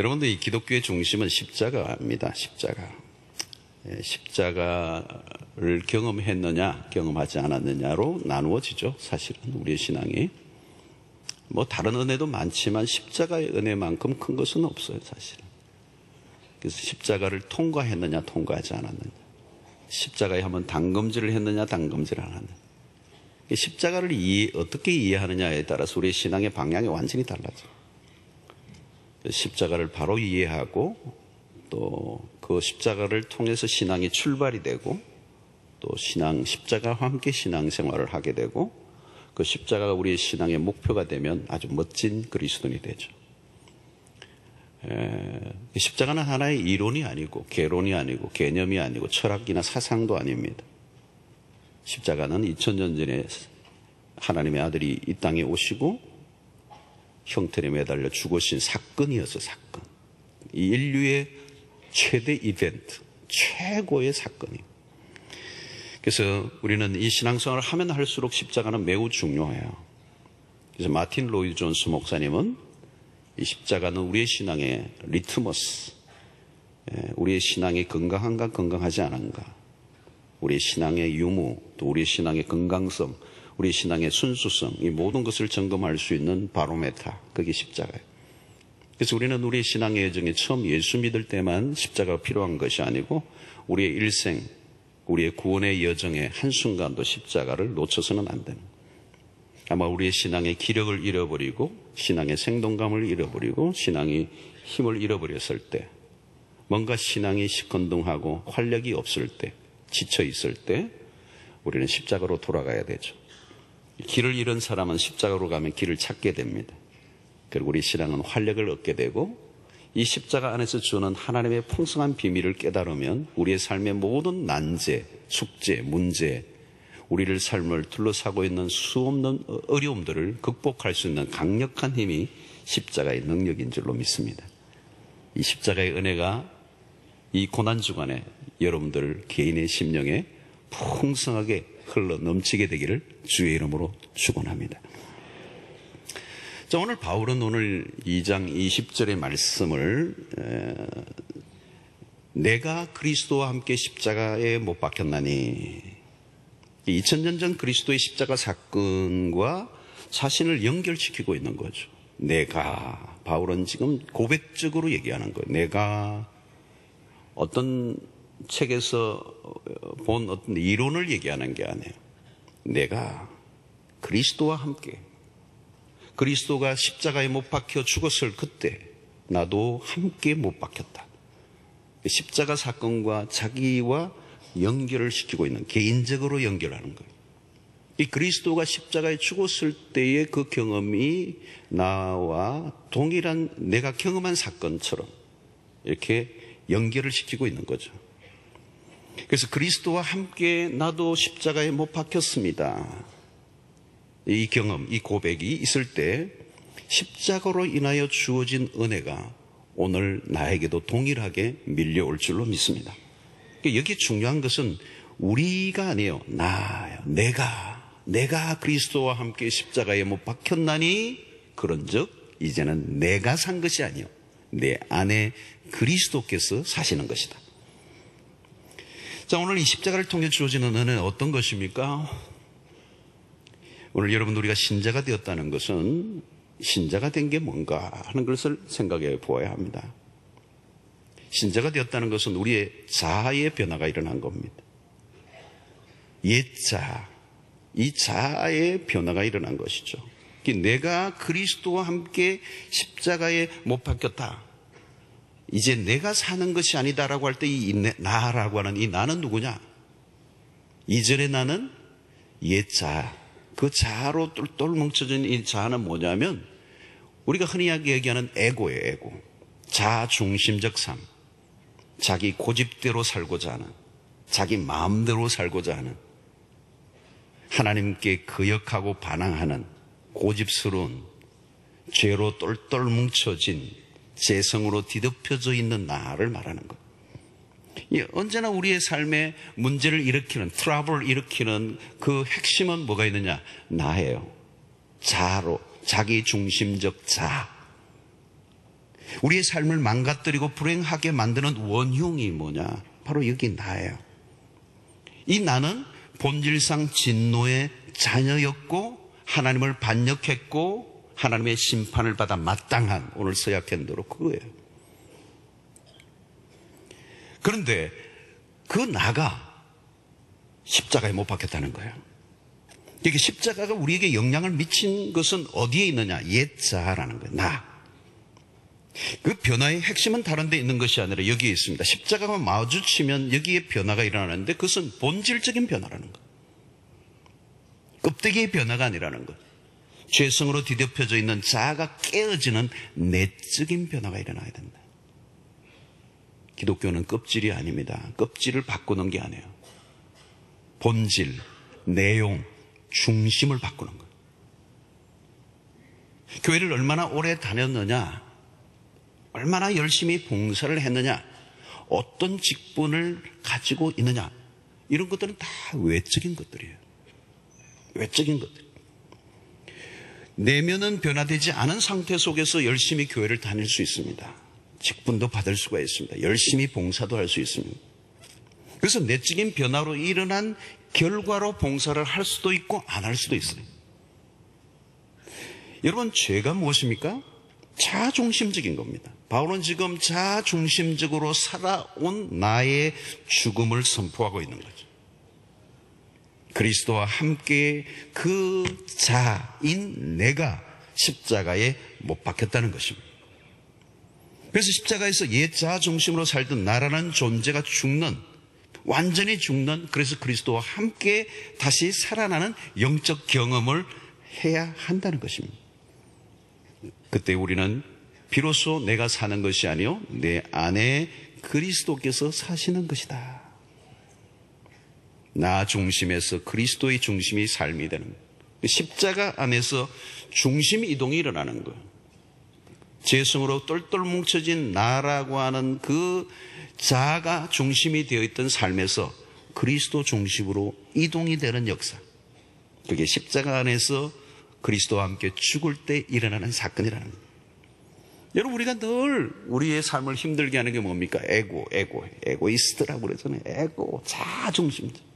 여러분들 이 기독교의 중심은 십자가입니다. 십자가. 예, 십자가를 경험했느냐, 경험하지 않았느냐로 나누어지죠. 사실은 우리의 신앙이. 뭐 다른 은혜도 많지만 십자가의 은혜만큼 큰 것은 없어요, 사실은. 그래서 십자가를 통과했느냐, 통과하지 않았느냐. 십자가에 한번 당금질을 했느냐, 당금질을 안 했느냐. 십자가를 이해, 어떻게 이해하느냐에 따라서 우리의 신앙의 방향이 완전히 달라져요. 십자가를 바로 이해하고 또 그 십자가를 통해서 신앙이 출발이 되고 또 신앙 십자가와 함께 신앙 생활을 하게 되고 그 십자가가 우리의 신앙의 목표가 되면 아주 멋진 그리스도인이 되죠. 에, 십자가는 하나의 이론이 아니고 개론이 아니고 개념이 아니고 철학이나 사상도 아닙니다. 십자가는 2000년 전에 하나님의 아들이 이 땅에 오시고 형태에 매달려 죽으신 사건이었어, 사건. 이 인류의 최대 이벤트, 최고의 사건이. 그래서 우리는 이 신앙생활을 하면 할수록 십자가는 매우 중요해요. 그래서 마틴 로이 존스 목사님은 이 십자가는 우리의 신앙의 리트머스, 예, 우리의 신앙이 건강한가 건강하지 않은가, 우리의 신앙의 유무, 또 우리의 신앙의 건강성, 우리 신앙의 순수성, 이 모든 것을 점검할 수 있는 바로메타, 그게 십자가예요. 그래서 우리는 우리 신앙의 여정에 처음 예수 믿을 때만 십자가가 필요한 것이 아니고 우리의 일생, 우리의 구원의 여정의 한순간도 십자가를 놓쳐서는 안 됩니다. 아마 우리의 신앙의 기력을 잃어버리고 신앙의 생동감을 잃어버리고 신앙이 힘을 잃어버렸을 때 뭔가 신앙이 시큰둥하고 활력이 없을 때 지쳐 있을 때 우리는 십자가로 돌아가야 되죠. 길을 잃은 사람은 십자가로 가면 길을 찾게 됩니다. 그리고 우리 신앙은 활력을 얻게 되고 이 십자가 안에서 주는 하나님의 풍성한 비밀을 깨달으면 우리의 삶의 모든 난제, 숙제, 문제, 우리를 삶을 둘러싸고 있는 수없는 어려움들을 극복할 수 있는 강력한 힘이 십자가의 능력인 줄로 믿습니다. 이 십자가의 은혜가 이 고난 주간에 여러분들 개인의 심령에 풍성하게 흘러 넘치게 되기를 주의 이름으로 축원합니다. 자, 오늘 바울은 오늘 2장 20절의 말씀을 에, 내가 그리스도와 함께 십자가에 못 박혔나니 2000년 전 그리스도의 십자가 사건과 자신을 연결시키고 있는 거죠. 내가 바울은 지금 고백적으로 얘기하는 거예요. 내가 어떤 책에서 본 어떤 이론을 얘기하는 게 아니에요. 내가 그리스도와 함께 그리스도가 십자가에 못 박혀 죽었을 그때 나도 함께 못 박혔다. 십자가 사건과 자기와 연결을 시키고 있는 개인적으로 연결하는 거예요. 이 그리스도가 십자가에 죽었을 때의 그 경험이 나와 동일한 내가 경험한 사건처럼 이렇게 연결을 시키고 있는 거죠. 그래서 그리스도와 함께 나도 십자가에 못 박혔습니다. 이 경험, 이 고백이 있을 때 십자가로 인하여 주어진 은혜가 오늘 나에게도 동일하게 밀려올 줄로 믿습니다. 그러니까 여기 중요한 것은 우리가 아니에요. 나요. 내가, 내가 그리스도와 함께 십자가에 못 박혔나니 그런 즉 이제는 내가 산 것이 아니요. 내 안에 그리스도께서 사시는 것이다. 자, 오늘 이 십자가를 통해 주어지는 은혜는 어떤 것입니까? 오늘 여러분 우리가 신자가 되었다는 것은 신자가 된 게 뭔가 하는 것을 생각해 보아야 합니다. 신자가 되었다는 것은 우리의 자아의 변화가 일어난 겁니다. 옛자, 이 자아의 변화가 일어난 것이죠. 내가 그리스도와 함께 십자가에 못 박혔다. 이제 내가 사는 것이 아니다라고 할 때 이 나라고 하는 이 나는 누구냐? 이전의 나는 옛 자. 그 자아로 똘똘 뭉쳐진 이 자아는 뭐냐면 우리가 흔히 얘기하는 에고예요, 에고. 자중심적 삶. 자기 고집대로 살고자 하는, 자기 마음대로 살고자 하는, 하나님께 거역하고 반항하는 고집스러운 죄로 똘똘 뭉쳐진 재성으로 뒤덮여져 있는 나를 말하는 것. 예, 언제나 우리의 삶에 문제를 일으키는, 트러블을 일으키는 그 핵심은 뭐가 있느냐? 나예요. 자로, 자기 중심적 자. 우리의 삶을 망가뜨리고 불행하게 만드는 원흉이 뭐냐? 바로 여기 나예요. 이 나는 본질상 진노의 자녀였고 하나님을 반역했고 하나님의 심판을 받아 마땅한 오늘 서약현도로 그거예요. 그런데 그 나가 십자가에 못 박혔다는 거예요. 이게 십자가가 우리에게 영향을 미친 것은 어디에 있느냐? 옛자라는 거예요. 나. 그 변화의 핵심은 다른 데 있는 것이 아니라 여기에 있습니다. 십자가가 마주치면 여기에 변화가 일어나는데 그것은 본질적인 변화라는 것. 껍데기의 변화가 아니라는 것. 죄성으로 뒤덮여져 있는 자아가 깨어지는 내적인 변화가 일어나야 된다. 기독교는 껍질이 아닙니다. 껍질을 바꾸는 게 아니에요. 본질, 내용, 중심을 바꾸는 거예요. 교회를 얼마나 오래 다녔느냐, 얼마나 열심히 봉사를 했느냐, 어떤 직분을 가지고 있느냐, 이런 것들은 다 외적인 것들이에요. 외적인 것들. 내면은 변화되지 않은 상태 속에서 열심히 교회를 다닐 수 있습니다. 직분도 받을 수가 있습니다. 열심히 봉사도 할 수 있습니다. 그래서 내적인 변화로 일어난 결과로 봉사를 할 수도 있고 안 할 수도 있어요. 여러분, 죄가 무엇입니까? 자중심적인 겁니다. 바울은 지금 자중심적으로 살아온 나의 죽음을 선포하고 있는 거죠. 그리스도와 함께 그 자인 내가 십자가에 못 박혔다는 것입니다. 그래서 십자가에서 옛 자아 중심으로 살던 나라는 존재가 죽는 완전히 죽는 그래서 그리스도와 함께 다시 살아나는 영적 경험을 해야 한다는 것입니다. 그때 우리는 비로소 내가 사는 것이 아니요 내 안에 그리스도께서 사시는 것이다. 나 중심에서 그리스도의 중심이 삶이 되는 거예요. 십자가 안에서 중심 이동이 일어나는 거예요. 재성으로 똘똘 뭉쳐진 나라고 하는 그 자아가 중심이 되어 있던 삶에서 그리스도 중심으로 이동이 되는 역사. 그게 십자가 안에서 그리스도와 함께 죽을 때 일어나는 사건이라는 거예요. 여러분 우리가 늘 우리의 삶을 힘들게 하는 게 뭡니까? 에고, 에고, 에고이스트라고 그러잖아요. 에고, 자중심적.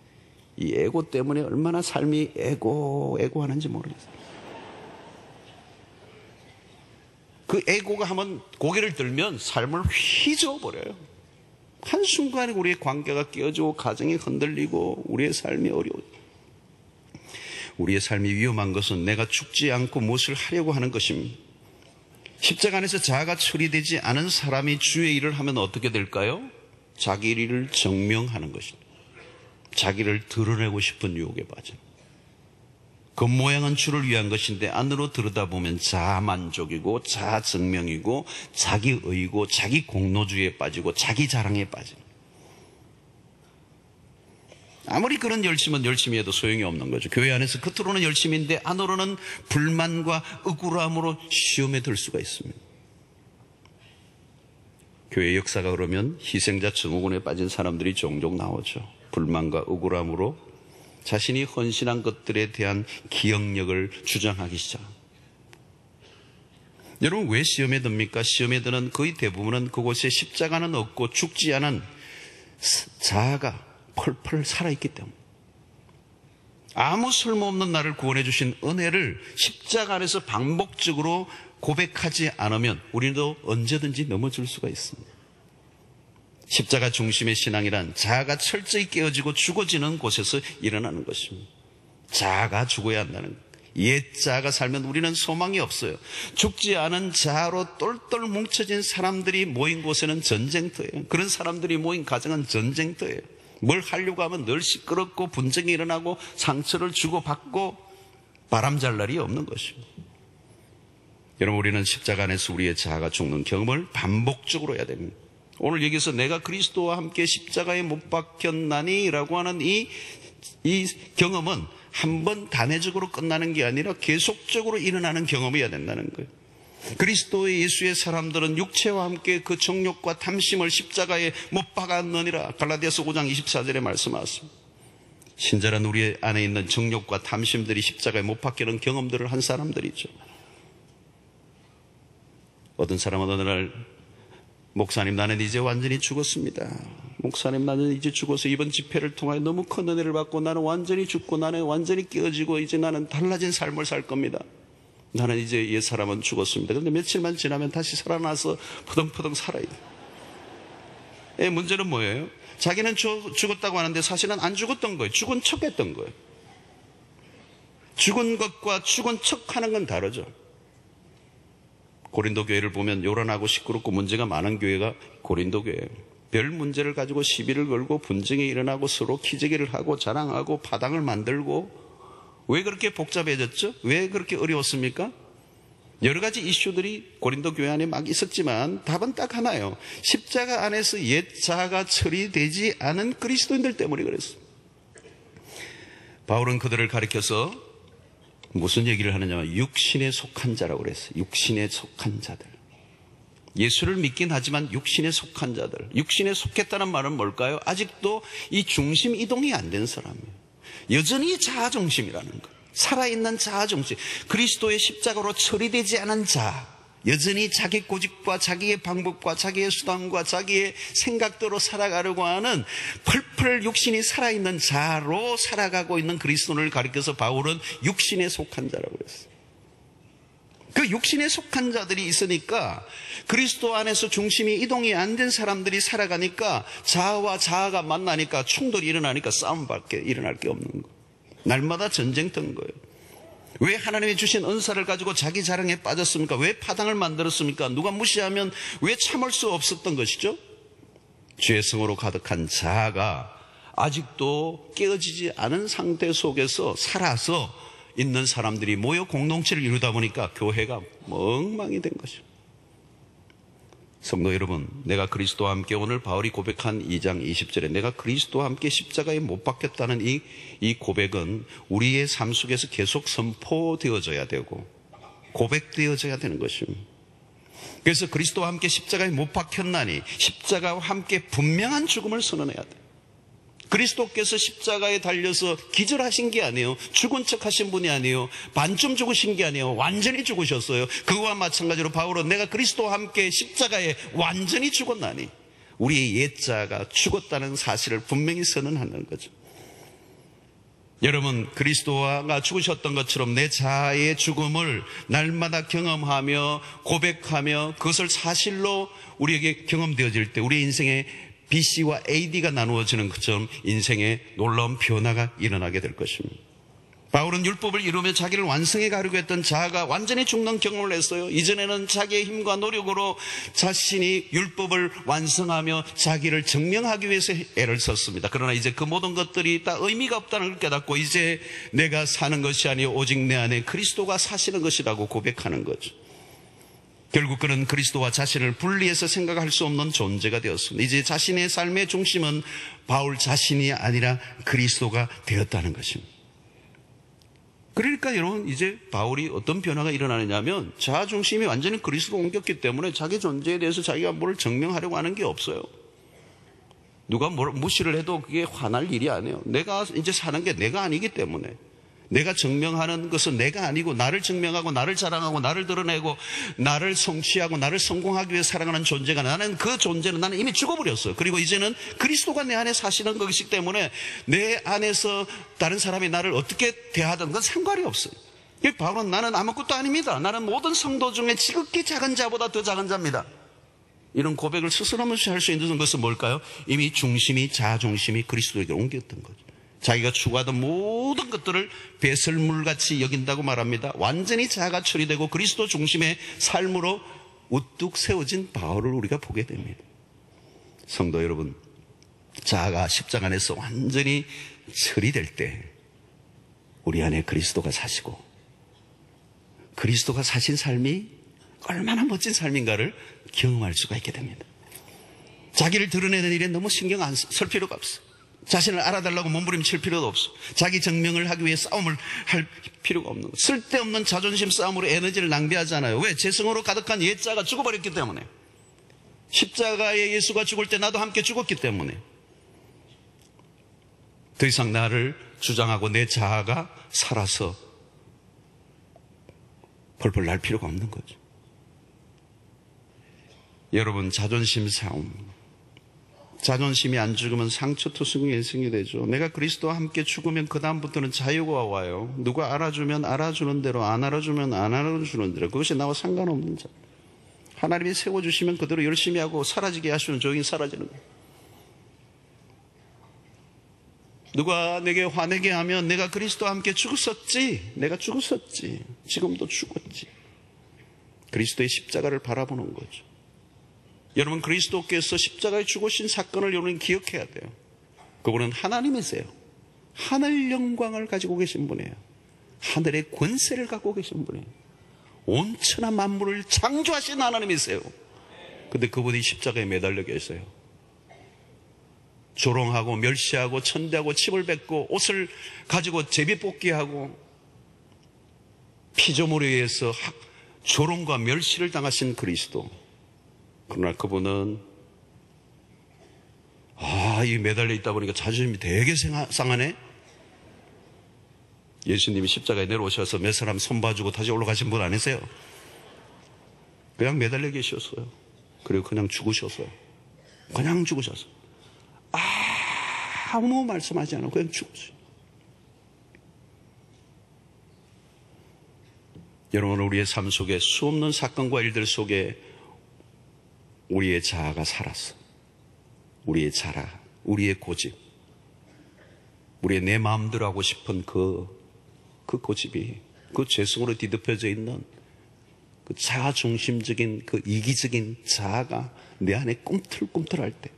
이 에고 때문에 얼마나 삶이 에고, 에고 하는지 모르겠어요. 그 에고가 한번 고개를 들면 삶을 휘저어버려요. 한순간에 우리의 관계가 깨어지고 가정이 흔들리고 우리의 삶이 어려워. 우리의 삶이 위험한 것은 내가 죽지 않고 무엇을 하려고 하는 것입니다. 십자가 안에서 자아가 처리되지 않은 사람이 주의 일을 하면 어떻게 될까요? 자기 일을 증명하는 것입니다. 자기를 드러내고 싶은 유혹에 빠져. 겉모양은 주를 위한 것인데 안으로 들여다보면 자만족이고 자증명이고 자기의고 자기 공로주의에 빠지고 자기 자랑에 빠져. 아무리 그런 열심은 열심히 해도 소용이 없는 거죠. 교회 안에서 겉으로는 열심인데 안으로는 불만과 억울함으로 시험에 들 수가 있습니다. 교회 역사가 그러면 희생자 증후군에 빠진 사람들이 종종 나오죠. 불만과 억울함으로 자신이 헌신한 것들에 대한 기억력을 주장하기 시작. 여러분 왜 시험에 듭니까? 시험에 드는 거의 대부분은 그곳에 십자가는 없고 죽지 않은 자아가 펄펄 살아있기 때문에 아무 쓸모없는 나를 구원해 주신 은혜를 십자가 안에서 반복적으로 고백하지 않으면 우리도 언제든지 넘어질 수가 있습니다. 십자가 중심의 신앙이란 자아가 철저히 깨어지고 죽어지는 곳에서 일어나는 것입니다. 자아가 죽어야 한다는 것. 옛 자아가 살면 우리는 소망이 없어요. 죽지 않은 자아로 똘똘 뭉쳐진 사람들이 모인 곳에는 전쟁터예요. 그런 사람들이 모인 가정은 전쟁터예요. 뭘 하려고 하면 늘 시끄럽고 분쟁이 일어나고 상처를 주고받고 바람 잘 날이 없는 것입니다. 여러분 우리는 십자가 안에서 우리의 자아가 죽는 경험을 반복적으로 해야 됩니다. 오늘 여기서 내가 그리스도와 함께 십자가에 못 박혔나니 라고 하는 이, 이 경험은 한 번 단회적으로 끝나는 게 아니라 계속적으로 일어나는 경험이어야 된다는 거예요. 그리스도의 예수의 사람들은 육체와 함께 그 정욕과 탐심을 십자가에 못 박았느니라. 갈라디아서 5장 24절에 말씀하셨습니다. 신자란 우리 안에 있는 정욕과 탐심들이 십자가에 못 박히는 경험들을 한 사람들이죠. 어떤 사람은 어느 날 목사님 나는 이제 완전히 죽었습니다. 목사님 나는 이제 죽어서 이번 집회를 통하여 너무 큰 은혜를 받고 나는 완전히 죽고 나는 완전히 깨어지고 이제 나는 달라진 삶을 살 겁니다. 나는 이제 옛 사람은 죽었습니다. 그런데 며칠만 지나면 다시 살아나서 푸덩푸덩 살아야 돼. 예, 문제는 뭐예요? 자기는 죽었다고 하는데 사실은 안 죽었던 거예요. 죽은 척 했던 거예요. 죽은 것과 죽은 척 하는 건 다르죠. 고린도 교회를 보면 요란하고 시끄럽고 문제가 많은 교회가 고린도 교회예요. 별 문제를 가지고 시비를 걸고 분쟁이 일어나고 서로 키재기를 하고 자랑하고 파당을 만들고 왜 그렇게 복잡해졌죠? 왜 그렇게 어려웠습니까? 여러 가지 이슈들이 고린도 교회 안에 막 있었지만 답은 딱 하나예요. 십자가 안에서 옛 자가 처리되지 않은 그리스도인들 때문에 그랬어요. 바울은 그들을 가리켜서 무슨 얘기를 하느냐면 육신에 속한 자라고 그랬어요. 육신에 속한 자들. 예수를 믿긴 하지만 육신에 속한 자들. 육신에 속했다는 말은 뭘까요? 아직도 이 중심 이동이 안 된 사람이에요. 여전히 자아중심이라는 것. 살아있는 자아중심. 그리스도의 십자가로 처리되지 않은 자. 여전히 자기 고집과 자기의 방법과 자기의 수단과 자기의 생각대로 살아가려고 하는 펄펄 육신이 살아있는 자로 살아가고 있는 그리스도를 가리켜서 바울은 육신에 속한 자라고 그랬어요. 그 육신에 속한 자들이 있으니까 그리스도 안에서 중심이 이동이 안 된 사람들이 살아가니까 자아와 자아가 만나니까 충돌이 일어나니까 싸움밖에 일어날 게 없는 거. 날마다 전쟁터인 거예요. 왜 하나님이 주신 은사를 가지고 자기 자랑에 빠졌습니까? 왜 파당을 만들었습니까? 누가 무시하면 왜 참을 수 없었던 것이죠? 죄성으로 가득한 자아가 아직도 깨어지지 않은 상태 속에서 살아서 있는 사람들이 모여 공동체를 이루다 보니까 교회가 멍망이 된 거죠. 성도 여러분, 내가 그리스도와 함께 오늘 바울이 고백한 2장 20절에 내가 그리스도와 함께 십자가에 못 박혔다는 이, 이 고백은 우리의 삶 속에서 계속 선포되어져야 되고 고백되어져야 되는 것입니다. 그래서 그리스도와 함께 십자가에 못 박혔나니 십자가와 함께 분명한 죽음을 선언해야 돼. 그리스도께서 십자가에 달려서 기절하신 게 아니에요. 죽은 척 하신 분이 아니에요. 반쯤 죽으신 게 아니에요. 완전히 죽으셨어요. 그와 마찬가지로 바울은 내가 그리스도와 함께 십자가에 완전히 죽었나니 우리의 옛자가 죽었다는 사실을 분명히 선언하는 거죠. 여러분, 그리스도가 죽으셨던 것처럼 내 자아의 죽음을 날마다 경험하며 고백하며 그것을 사실로 우리에게 경험되어질 때 우리 인생의 BC와 AD가 나누어지는 것처럼 인생에 놀라운 변화가 일어나게 될 것입니다. 바울은 율법을 이루며 자기를 완성해 가려고 했던 자아가 완전히 죽는 경험을 했어요. 이전에는 자기의 힘과 노력으로 자신이 율법을 완성하며 자기를 증명하기 위해서 애를 썼습니다. 그러나 이제 그 모든 것들이 다 의미가 없다는 걸 깨닫고 이제 내가 사는 것이 아니요 오직 내 안에 그리스도가 사시는 것이라고 고백하는 거죠. 결국 그는 그리스도와 자신을 분리해서 생각할 수 없는 존재가 되었습니다. 이제 자신의 삶의 중심은 바울 자신이 아니라 그리스도가 되었다는 것입니다. 그러니까 여러분 이제 바울이 어떤 변화가 일어나느냐 하면 자아 중심이 완전히 그리스도로 옮겼기 때문에 자기 존재에 대해서 자기가 뭘 증명하려고 하는 게 없어요. 누가 뭘 무시를 해도 그게 화날 일이 아니에요. 내가 이제 사는 게 내가 아니기 때문에 내가 증명하는 것은 내가 아니고 나를 증명하고 나를 자랑하고 나를 드러내고 나를 성취하고 나를 성공하기 위해 살아가는 존재가 나는 그 존재는 나는 이미 죽어버렸어요. 그리고 이제는 그리스도가 내 안에 사시는 것이기 때문에 내 안에서 다른 사람이 나를 어떻게 대하든 건 상관이 없어요. 바울은 나는 아무것도 아닙니다. 나는 모든 성도 중에 지극히 작은 자보다 더 작은 자입니다. 이런 고백을 스스로 하면서 할 수 있는 것은 뭘까요? 이미 중심이 자중심이 그리스도에게 옮겼던 거죠. 자기가 추구하던 모든 것들을 배설물같이 여긴다고 말합니다. 완전히 자아가 처리되고 그리스도 중심의 삶으로 우뚝 세워진 바울을 우리가 보게 됩니다. 성도 여러분, 자아가 십자가 안에서 완전히 처리될 때 우리 안에 그리스도가 사시고 그리스도가 사신 삶이 얼마나 멋진 삶인가를 경험할 수가 있게 됩니다. 자기를 드러내는 일에 너무 신경 안 쓸 필요가 없어. 자신을 알아달라고 몸부림칠 필요도 없어. 자기 증명을 하기 위해 싸움을 할 필요가 없는 거. 쓸데없는 자존심 싸움으로 에너지를 낭비하잖아요. 왜? 재성으로 가득한 옛자가 죽어버렸기 때문에. 십자가에 예수가 죽을 때 나도 함께 죽었기 때문에. 더 이상 나를 주장하고 내 자아가 살아서 펄펄 날 필요가 없는 거죠. 여러분, 자존심 싸움. 자존심이 안 죽으면 상처투성이 인생이 되죠. 내가 그리스도와 함께 죽으면 그다음부터는 자유가 와요. 누가 알아주면 알아주는 대로, 안 알아주면 안 알아주는 대로. 그것이 나와 상관없는 자. 하나님이 세워주시면 그대로 열심히 하고 사라지게 하시면 조용히 사라지는 거예요. 누가 내게 화내게 하면 내가 그리스도와 함께 죽었었지. 내가 죽었었지. 지금도 죽었지. 그리스도의 십자가를 바라보는 거죠. 여러분 그리스도께서 십자가에 죽으신 사건을 여러분 기억해야 돼요. 그분은 하나님이세요. 하늘 영광을 가지고 계신 분이에요. 하늘의 권세를 갖고 계신 분이에요. 온천한 만물을 창조하신 하나님이세요. 근데 그분이 십자가에 매달려 계세요. 조롱하고 멸시하고 천대하고 침을 뱉고 옷을 가지고 제비뽑기하고 피조물에 의해서 조롱과 멸시를 당하신 그리스도. 그러나 그분은 아, 이 매달려 있다 보니까 자존심이 되게 상하네. 예수님이 십자가에 내려오셔서 몇 사람 손 봐주고 다시 올라가신 분 아니세요? 그냥 매달려 계셨어요. 그리고 그냥 죽으셨어요. 그냥 죽으셨어요. 아무 말씀하지 않고 그냥 죽었어요. 여러분, 우리의 삶 속에 수없는 사건과 일들 속에 우리의 자아가 살았어. 우리의 자라, 우리의 고집, 우리의 내 마음대로 하고 싶은 그, 그 고집이 그 죄성으로 뒤덮여져 있는 그 자아 중심적인 그 이기적인 자아가 내 안에 꿈틀꿈틀할 때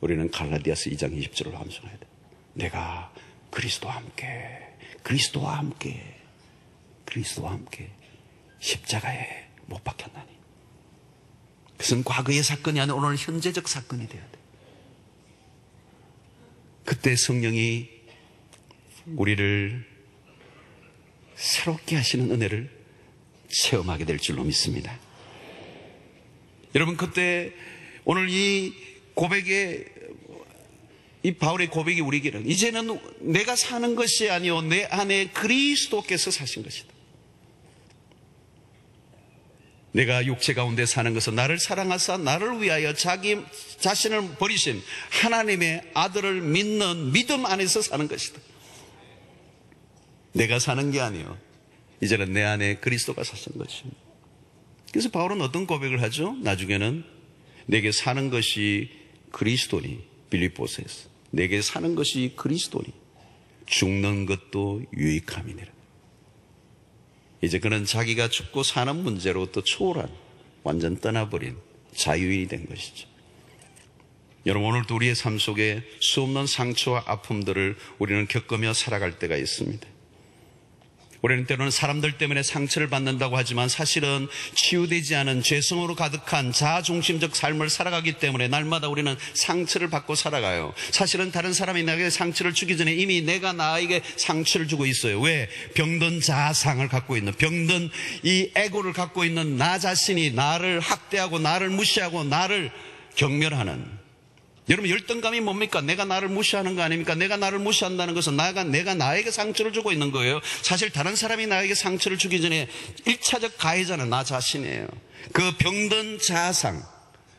우리는 갈라디아스 2장 20절을 함성해야 돼. 내가 그리스도와 함께, 그리스도와 함께, 그리스도와 함께 십자가에 못 박혔나니. 그것은 과거의 사건이 아니라 오늘 현재적 사건이 되어야 돼. 그때 성령이 우리를 새롭게 하시는 은혜를 체험하게 될 줄로 믿습니다. 여러분, 그때 오늘 이 고백의 이 바울의 고백이 우리에게는 이제는 내가 사는 것이 아니요 내 안에 그리스도께서 사신 것이다. 내가 육체 가운데 사는 것은 나를 사랑하사 나를 위하여 자기 자신을 버리신 하나님의 아들을 믿는 믿음 안에서 사는 것이다. 내가 사는 게 아니요. 이제는 내 안에 그리스도가 사신 것입니다. 그래서 바울은 어떤 고백을 하죠? 나중에는 내게 사는 것이 그리스도니 빌립보스에서 내게 사는 것이 그리스도니 죽는 것도 유익함이니라. 이제 그는 자기가 죽고 사는 문제로부터 초월한 완전 떠나버린 자유인이 된 것이죠. 여러분 오늘도 우리의 삶 속에 수없는 상처와 아픔들을 우리는 겪으며 살아갈 때가 있습니다. 우리는 때로는 사람들 때문에 상처를 받는다고 하지만 사실은 치유되지 않은 죄성으로 가득한 자아중심적 삶을 살아가기 때문에 날마다 우리는 상처를 받고 살아가요. 사실은 다른 사람이 나에게 상처를 주기 전에 이미 내가 나에게 상처를 주고 있어요. 왜? 병든 자아상을 갖고 있는, 병든 이 에고를 갖고 있는 나 자신이 나를 학대하고 나를 무시하고 나를 경멸하는 여러분 열등감이 뭡니까? 내가 나를 무시하는 거 아닙니까? 내가 나를 무시한다는 것은 나가 내가 나에게 상처를 주고 있는 거예요. 사실 다른 사람이 나에게 상처를 주기 전에 1차적 가해자는 나 자신이에요. 그 병든 자아상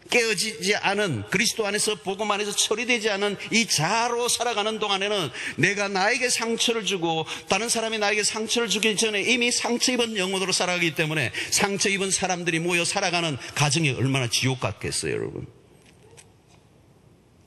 깨어지지 않은 그리스도 안에서 복음 안에서 처리되지 않은 이 자아로 살아가는 동안에는 내가 나에게 상처를 주고 다른 사람이 나에게 상처를 주기 전에 이미 상처 입은 영혼으로 살아가기 때문에 상처 입은 사람들이 모여 살아가는 가정이 얼마나 지옥 같겠어요, 여러분.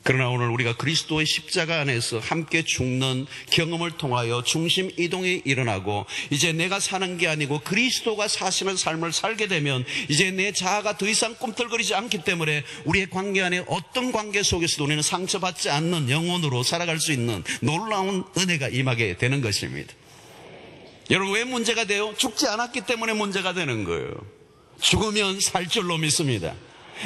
그러나 오늘 우리가 그리스도의 십자가 안에서 함께 죽는 경험을 통하여 중심 이동이 일어나고 이제 내가 사는 게 아니고 그리스도가 사시는 삶을 살게 되면 이제 내 자아가 더 이상 꿈틀거리지 않기 때문에 우리의 관계 안에 어떤 관계 속에서도 우리는 상처받지 않는 영혼으로 살아갈 수 있는 놀라운 은혜가 임하게 되는 것입니다. 여러분 왜 문제가 돼요? 죽지 않았기 때문에 문제가 되는 거예요. 죽으면 살 줄로 믿습니다.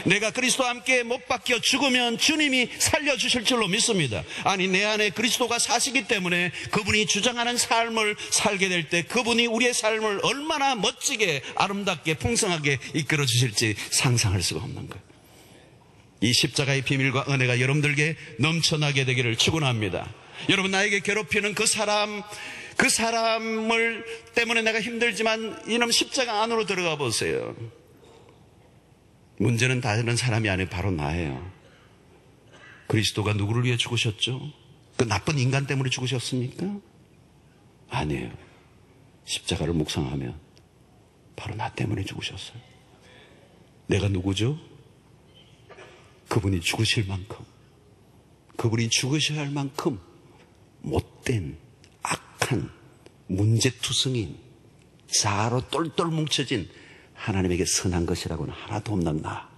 내가 그리스도와 함께 못 박혀 죽으면 주님이 살려주실 줄로 믿습니다. 아니, 내 안에 그리스도가 사시기 때문에 그분이 주장하는 삶을 살게 될 때 그분이 우리의 삶을 얼마나 멋지게 아름답게 풍성하게 이끌어 주실지 상상할 수가 없는 거예요. 이 십자가의 비밀과 은혜가 여러분들에게 넘쳐나게 되기를 축원합니다. 여러분 나에게 괴롭히는 그 사람 그 사람을 때문에 내가 힘들지만 이놈 십자가 안으로 들어가 보세요. 문제는 다른 사람이 아니고 바로 나예요. 그리스도가 누구를 위해 죽으셨죠? 그 나쁜 인간 때문에 죽으셨습니까? 아니에요. 십자가를 묵상하면 바로 나 때문에 죽으셨어요. 내가 누구죠? 그분이 죽으실 만큼, 그분이 죽으셔야 할 만큼 못된, 악한, 문제투성인, 자로 똘똘 뭉쳐진 하나님에게 선한 것이라고는 하나도 없는 나.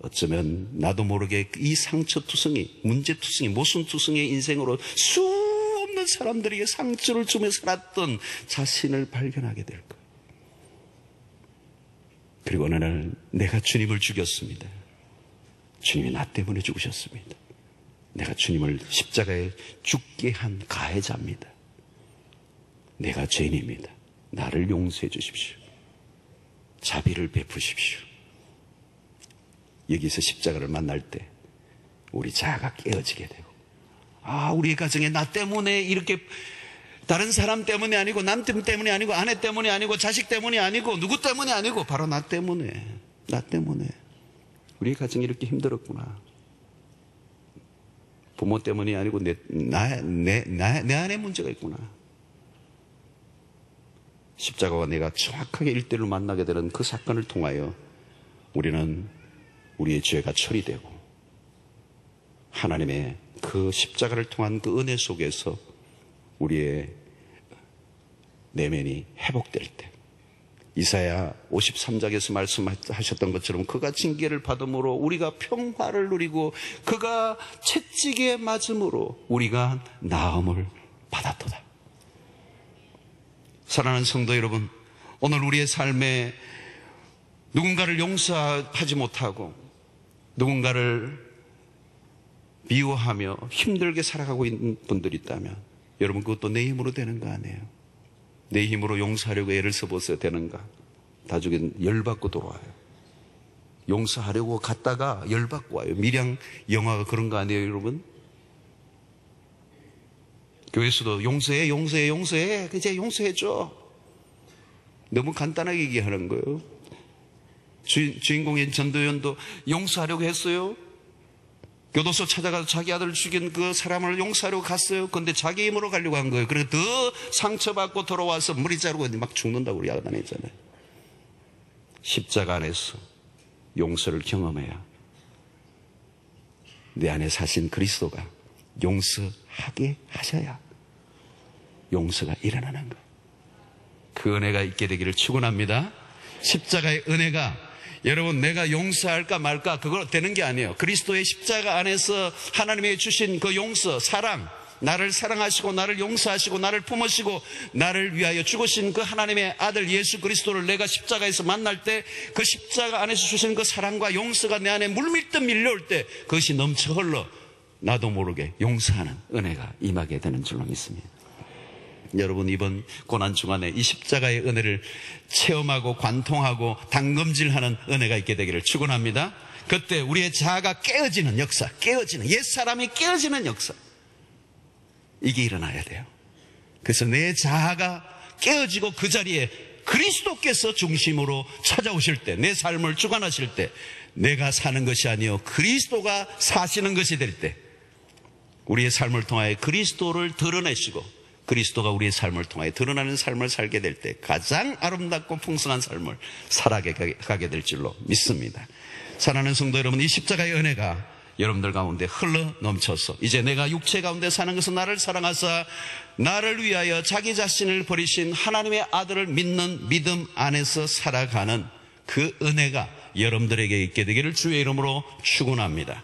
어쩌면 나도 모르게 이 상처투성이, 문제투성이, 모순투성이의 인생으로 수 없는 사람들에게 상처를 주며 살았던 자신을 발견하게 될 거예요. 그리고 어느 날 내가 주님을 죽였습니다. 주님이 나 때문에 죽으셨습니다. 내가 주님을 십자가에 죽게 한 가해자입니다. 내가 죄인입니다. 나를 용서해 주십시오. 자비를 베푸십시오. 여기서 십자가를 만날 때 우리 자아가 깨어지게 되고 아 우리 가정에 나 때문에 이렇게 다른 사람 때문이 아니고 남 때문이 아니고 아내 때문이 아니고 자식 때문이 아니고 누구 때문이 아니고 바로 나 때문에 나 때문에 우리 가정이 이렇게 힘들었구나 부모 때문이 아니고 내, 나, 내, 나, 내 안에 문제가 있구나 십자가와 내가 정확하게 일대를 만나게 되는 그 사건을 통하여 우리는 우리의 죄가 처리되고 하나님의 그 십자가를 통한 그 은혜 속에서 우리의 내면이 회복될 때 이사야 53장에서 말씀하셨던 것처럼 그가 징계를 받음으로 우리가 평화를 누리고 그가 채찍에 맞음으로 우리가 나음을 받았도다. 사랑하는 성도 여러분, 오늘 우리의 삶에 누군가를 용서하지 못하고 누군가를 미워하며 힘들게 살아가고 있는 분들이 있다면 여러분 그것도 내 힘으로 되는 거 아니에요. 내 힘으로 용서하려고 애를 써보세요. 되는가? 나중에 열받고 돌아와요. 용서하려고 갔다가 열받고 와요. 미량 영화가 그런 거 아니에요, 여러분? 교회에서도 용서해, 용서해, 용서해. 이제 용서해줘. 너무 간단하게 얘기하는 거예요. 주, 주인공인 전도연도 용서하려고 했어요. 교도소 찾아가서 자기 아들을 죽인 그 사람을 용서하려고 갔어요. 근데 자기 힘으로 가려고 한 거예요. 그래서 더 상처받고 돌아와서 머리 자르고 막 죽는다고 우리 야단했잖아요. 십자가 안에서 용서를 경험해야 내 안에 사신 그리스도가 용서하게 하셔야 용서가 일어나는 것. 그 은혜가 있게 되기를 축원합니다. 십자가의 은혜가 여러분 내가 용서할까 말까 그거 되는 게 아니에요. 그리스도의 십자가 안에서 하나님의 주신 그 용서, 사랑, 나를 사랑하시고 나를 용서하시고 나를 품으시고 나를 위하여 죽으신 그 하나님의 아들 예수 그리스도를 내가 십자가에서 만날 때 그 십자가 안에서 주신 그 사랑과 용서가 내 안에 물밀듯 밀려올 때 그것이 넘쳐 흘러 나도 모르게 용서하는 은혜가 임하게 되는 줄로 믿습니다. 여러분 이번 고난 중간에 이 십자가의 은혜를 체험하고 관통하고 당금질하는 은혜가 있게 되기를 축원합니다. 그때 우리의 자아가 깨어지는 역사, 깨어지는 옛 사람이 깨어지는 역사 이게 일어나야 돼요. 그래서 내 자아가 깨어지고 그 자리에 그리스도께서 중심으로 찾아오실 때, 내 삶을 주관하실 때, 내가 사는 것이 아니요 그리스도가 사시는 것이 될 때, 우리의 삶을 통하여 그리스도를 드러내시고 그리스도가 우리의 삶을 통하여 드러나는 삶을 살게 될 때 가장 아름답고 풍성한 삶을 살아가게 될 줄로 믿습니다. 사랑하는 성도 여러분, 이 십자가의 은혜가 여러분들 가운데 흘러 넘쳐서 이제 내가 육체 가운데 사는 것은 나를 사랑하사 나를 위하여 자기 자신을 버리신 하나님의 아들을 믿는 믿음 안에서 살아가는 그 은혜가 여러분들에게 있게 되기를 주의 이름으로 축원합니다.